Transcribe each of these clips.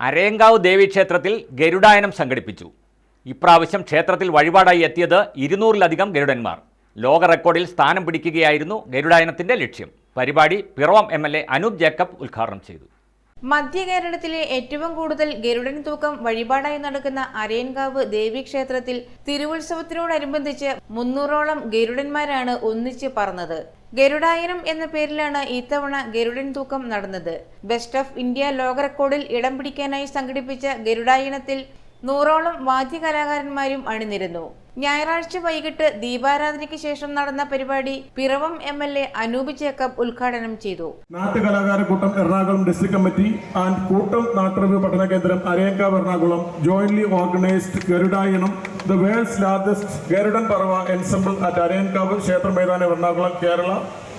അരയങ്കാവ് ദേവീക്ഷേത്രത്തിൽ ഗരുഡായനം സംഘടിപ്പിച്ചു. ഇപ്രാവശ്യം ക്ഷേത്രത്തിൽ വഴിപാടായി എത്തിയത് ഇരുന്നൂറിലധികം ഗരുഡന്മാർ. ലോക റെക്കോർഡിൽ സ്ഥാനം പിടിക്കുകയായിരുന്നു ഗരുഡായനത്തിന്റെ ലക്ഷ്യം. പരിപാടി Piravom M L A Anoop Jacob ഉദ്ഘാടനം ചെയ്തു. മധ്യ കേരളത്തിലെ ഏറ്റവും കൂടുതൽ ഗരുഡൻ തൂക്കം വഴിപാടായി നടക്കുന്ന അരയൻകാവ് ദേവീക്ഷേത്രത്തിൽ തിരുവുത്സവത്തിനോടനുബന്ധിച്ച് മുന്നൂറോളം ഗരുഡന്മാരാണ് ഒന്നിച്ച് പറന്നത്. ഗരുഡായനം എന്ന പേരിലാണ് ഇത്തവണ ഗരുഡൻ തൂക്കം നടന്നത്. ബെസ്റ്റ് ഓഫ് ഇന്ത്യ ലോക റെക്കോർഡിൽ ഇടം പിടിക്കാനായി സംഘടിപ്പിച്ച ഗരുഡായനത്തിൽ നൂറോളം വാദ്യകലാകാരന്മാരും അണിനിരുന്നു. ഞായറാഴ്ച വൈകിട്ട് ദീപാരാധനയ്ക്ക് ശേഷം നടന്ന പരിപാടി Piravom M L A Anoop Jacob ഉദ്ഘാടനം ചെയ്തു. നാട്ടുകലാകാരക്കൂട്ടം എറണാകുളം ഡിസ്ട്രിക്ട് കമ്മിറ്റി ആൻഡ് കൂട്ടം നാട്ടറിവ് പഠന കേന്ദ്രം അരയങ്ക Ernakulam jointly organised Garudayanam the world's largest Garudan Parava ensemble at Arayankavu kshetra maithanam Ernakulam Kerala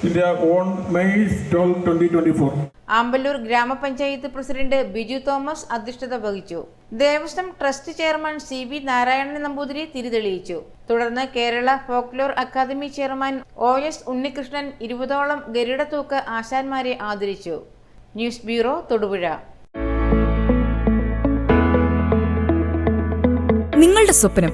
India on May twelve twenty twenty four. Amballoor gramapanchayat president Biju Thomas അധ്യക്ഷത വഹിച്ചു. Devaswom trust chairman C V Narayanan Namboothiri തിരിതെളിയിച്ചു. തുടർന്ന് Kerala folklore academy chairman O S Unnikrishnan ഇരുപതോളം ഗരുഡത്തൂക്ക് ആശാന്മാരെ ആദരിച്ചു. News bureau Thodupuzha. നിങ്ങളുടെ സ്വപ്നം